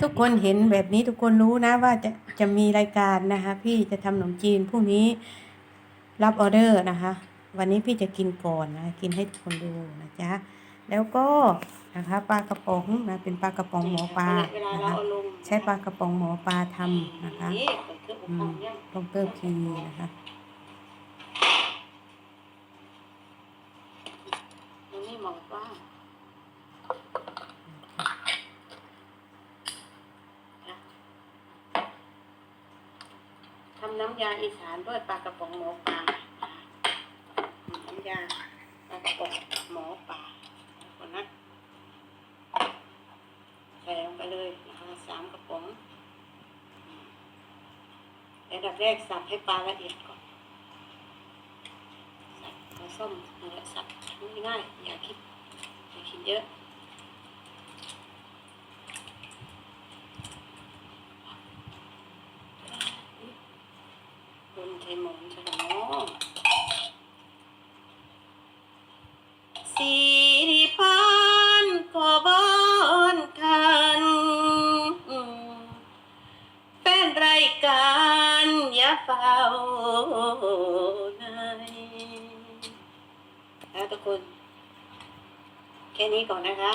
ทุกคนเห็นแบบนี้ทุกคนรู้นะว่าจะจะมีรายการนะคะ พี่จะทำขนมจีนพรุ่งนี้รับออเดอร์นะคะ วันนี้พี่จะกินก่อนนะกินให้ทุกคนดูนะจ๊ะแล้วก็นะคะปลากระป๋องนะเป็นปลากระป๋องหมอปลานะคะใช้ปลากระป๋องหมอปลาทำนะคะนี่เปิดเครื่องอบอืมคีนะคะนี่หมอกว่า ทำน้ำยาอีสานด้วยปลากระป๋องหมอปลาน้ำยาปลากระป๋องหมอปลาคนนะใส่ลงไปเลยนะคะสามกระป๋องอันดับแรกสับให้ปลาละเอียดก่อนสับเอาส้มนี่แหละสับง่ายๆอย่าคิดอย่าคิดเยอะคน ใช้หมอนใช่ไหมสีริพันธ์ขอบอนทันเป็นรายการอย่าเฝ้าในแล้วทุกคน แค่นี้ก่อนนะคะ